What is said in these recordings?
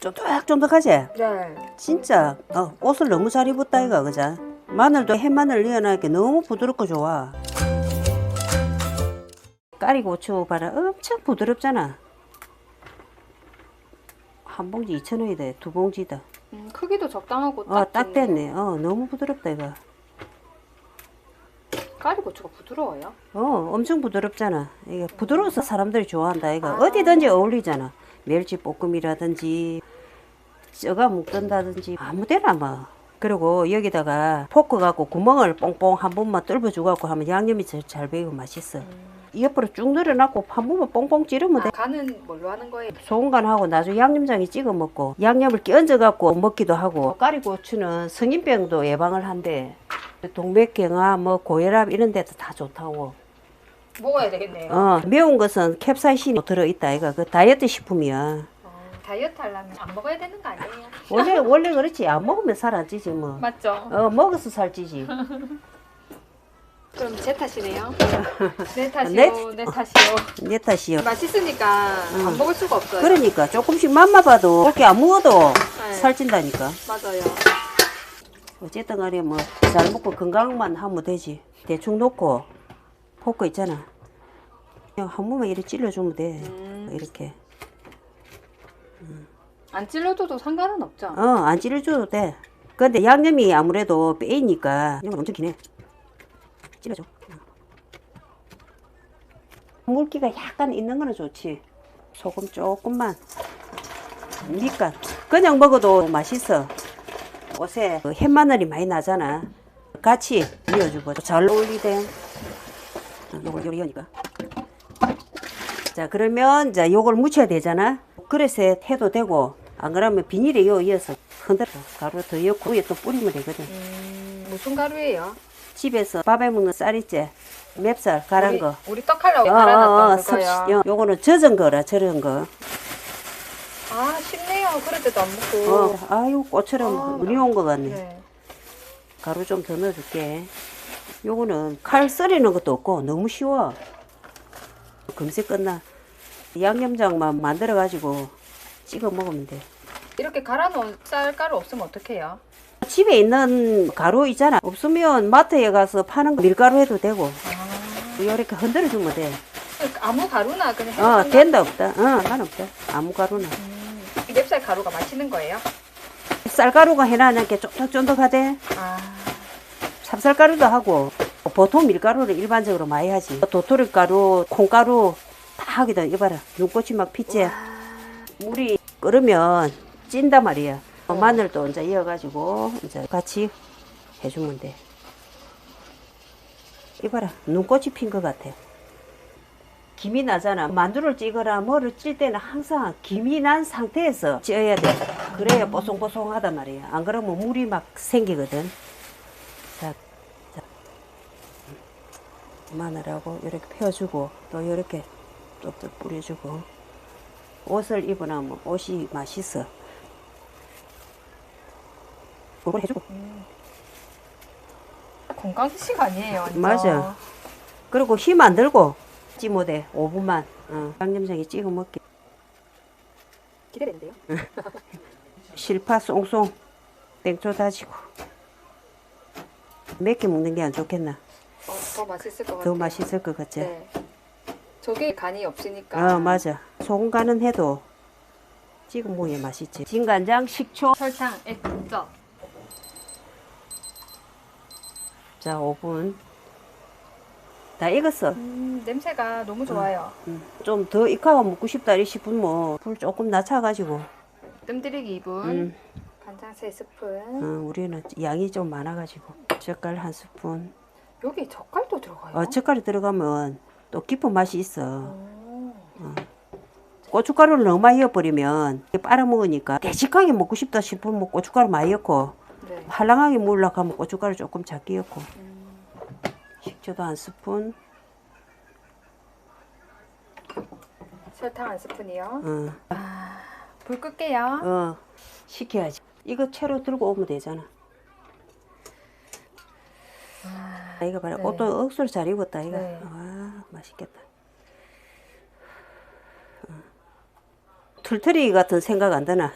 쫀득쫀득하지? 네. 진짜? 어, 옷을 너무 잘 입었다 이가 그자 마늘도 햇마늘 넣어놓으니까 너무 부드럽고 좋아. 까리고추 봐라 엄청 부드럽잖아. 한 봉지 2,000원이다 두 봉지다. 음, 크기도 적당하고 어 딱. 됐네. 어 너무 부드럽다 이거. 까리고추가 부드러워요. 어 엄청 부드럽잖아. 이게 부드러워서 사람들이 좋아한다 이거. 어디든지 어울리잖아. 멸치 볶음이라든지 쪄가 묵든다든지 아무데나 뭐. 그리고 여기다가 포크 갖고 구멍을 뽕뽕 한 번만 뚫어 주갖고 하면 양념이 잘, 잘 배이고 맛있어. 옆으로 쭉 늘어놨고 한 번만 뽕뽕 찌르면 돼. 아, 간은 뭘로 하는 거예요? 소금간하고 나중에 양념장에 찍어 먹고 양념을 끼얹어 갖고 먹기도 하고. 까리고추는 성인병도 예방을 한대. 동맥경화 뭐 고혈압 이런 데도 다 좋다고. 먹어야 되겠네요. 어 매운 것은 캡사이신이 들어있다 이거. 그 다이어트 식품이야. 어, 다이어트 하려면 안 먹어야 되는 거 아니에요? 원래 원래 그렇지 안 먹으면 살 안 찌지 뭐 맞죠? 어 먹어서 살 찌지 그럼 제 탓이네요. 내 탓이요, 내- 내 탓이요. 내 탓이요 맛있으니까 안 먹을 수가 없어요. 그러니까 조금씩 맛만 봐도 그렇게 안 먹어도 네. 살찐다니까 맞아요. 어쨌든 간에 뭐 잘 먹고 건강만 하면 되지 대충 놓고 포크 있잖아 그냥 한 번만 이렇게 찔러주면 돼 음. 이렇게 안 찔러줘도 상관은 없죠. 어 안 찔러줘도 돼. 근데 양념이 아무래도 빼이니까 이건 엄청 기네. 찔러줘. 물기가 약간 있는 거는 좋지. 소금 조금만. 밑간 그냥 먹어도 맛있어. 옷에 그 햇마늘이 많이 나잖아. 같이 이어주고 잘 어울리대. 어, 요걸 요리 하니까. 자 그러면 자 요걸 묻혀야 되잖아 그릇에 해도 되고 안 그러면 비닐에 요 이어서 흔들어 가루 더 넣고 위에 또 뿌리면 되거든 음, 무슨 가루예요? 집에서 밥에 먹는 쌀 있지 맵쌀 갈은 우리, 거 우리 떡하려고 어, 어, 갈아놨던 어, 그거요. 섭- 요- 요거는 젖은 거라 저런 거 아 쉽네요. 그럴 때도 안 먹고. 어, 아유 꽃처럼 아, 눈이 온거 같네 네. 가루 좀 더 넣어줄게 요거는 칼 썰이는 것도 없고 너무 쉬워 금세 끝나 양념장만 만들어 가지고 찍어 먹으면 돼. 이렇게 갈아 놓은 쌀가루 없으면 어떡해요? 집에 있는 가루 있잖아. 없으면 마트에 가서 파는 거 밀가루 해도 되고. 아, 이렇게 흔들어 주면 돼. 아무 가루나 그냥 해도 어, 된다 없다. 어, 상관없다. 아무 가루나. 음, 이 맵쌀 가루가 맛있는 거예요? 쌀가루가 해놔놓게 쫀득쫀득하대. 아, 찹쌀가루도 하고 보통 밀가루를 일반적으로 많이 하지. 도토리 가루 콩가루 다 하기도 이봐라. 눈꽃이 막 피지 물이 끓으면 찐단 말이야 어, 마늘도 이제 이어가지고 이제 같이 해주면 돼. 이봐라. 눈꽃이 핀 것 같아. 김이 나잖아. 만두를 찌거나 뭐를 찔 때는 항상 김이 난 상태에서 찌어야 돼. 그래야 뽀송뽀송하단 말이야 안 그러면 물이 막 생기거든. 자, 자. 마늘하고 이렇게 펴주고 또 이렇게 쪽쪽 뿌려주고 옷을 입어나면 옷이 맛있어 그걸 해주고 건강식 아니에요. 완전. 맞아. 그리고 힘 안 들고 찌 못해 5분만 어, 양념장에 찍어 먹게 기대되는데요? 실파 쏭쏭 땡초 다지고 몇 개 먹는 게 안 좋겠나 어, 더 맛있을 것 같아요. 더 맛있을 것 같지 네. 저게 간이 없으니까. 어 맞아 소금 간은 해도 찍어 먹어야 맛있지 진간장 식초 설탕, 액젓. 자 5분 다 익었어 음, 냄새가 너무 좋아요. 좀 더 익혀가 먹고 싶다 이 싶으면 불 조금 낮춰가지고 뜸들이기 2분. 음, 간장 3스푼. 어, 우리는 양이 좀 많아가지고 젓갈 한 스푼 여기 젓갈도 들어가요? 어, 젓갈이 들어가면 또 깊은 맛이 있어. 오. 고춧가루를 너무 많이 넣어버리면 빨아먹으니까 대식하게 먹고 싶다 싶으면 뭐 고춧가루 많이 넣고 네. 활랑하게 먹으려고 하면 고춧가루 조금 작게 넣고 식초도 한 스푼. 설탕 한 스푼이요. 어, 불 끌게요. 어 식혀야지. 이거 채로 들고 오면 되잖아 아, 이거 봐라 네. 옷도 억수로 잘 입었다 이거 네. 와 맛있겠다 어. 툴트리 같은 생각 안 드나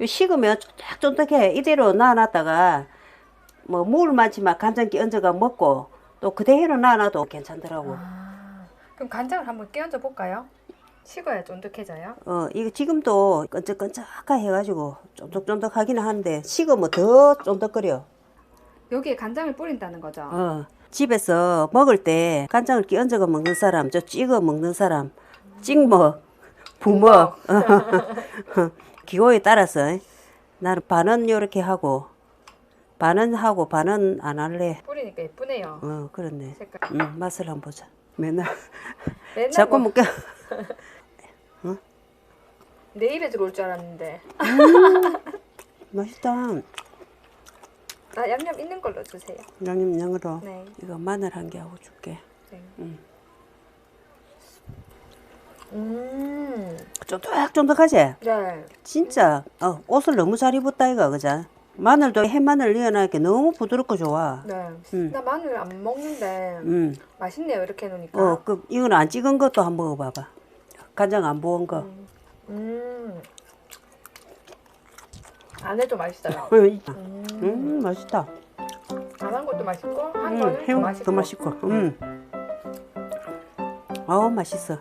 요 식으면 쫙 쫀득해. 이대로 놔놨다가 뭐 물 많지만 간장기 얹어가 먹고 또 그대로 놔놔도 괜찮더라고. 아, 그럼 간장을 한번 끼얹어 볼까요? 식어야 쫀득해져요. 어, 이거 지금도 끈적끈적하 해가지고 쫀득쫀득하기는 하는데 식으면 더 쫀득거려. 여기에 간장을 뿌린다는 거죠. 어, 집에서 먹을 때 간장을 끼얹어가 먹는 사람, 저 찍어 먹는 사람, 찍먹, 부먹, 기호에 따라서 나는 반은 요렇게 하고 반은 하고 반은 안 할래. 뿌리니까 예쁘네요. 어, 그렇네. 색깔. 음, 맛을 한번 보자. 맨날 맨날 자꾸 뭐 먹게. 내 입에 들어올 줄 알았는데. 맛있다. 나 양념 있는 걸로 주세요. 양념 양으로 네. 이거 마늘 한 개 하고 줄게. 네. 음. 음. 쫀득쫀득하지? 네. 진짜 어, 옷을 너무 잘 입었다 이거 그자? 마늘도 해마늘 넣어놓으니까 너무 부드럽고 좋아. 네. 음. 나 마늘 안 먹는데 음. 맛있네요. 이렇게 해놓으니까. 어, 그 이건 안 찍은 것도 한번 먹어봐봐. 간장 안 부은 거. 음. 안에도 맛있어요. 음, 음. 음, 맛있다. 안 한 것도 맛있고 한 음, 거는 더 맛있고. 더 맛있고. 음. 아우 맛있어.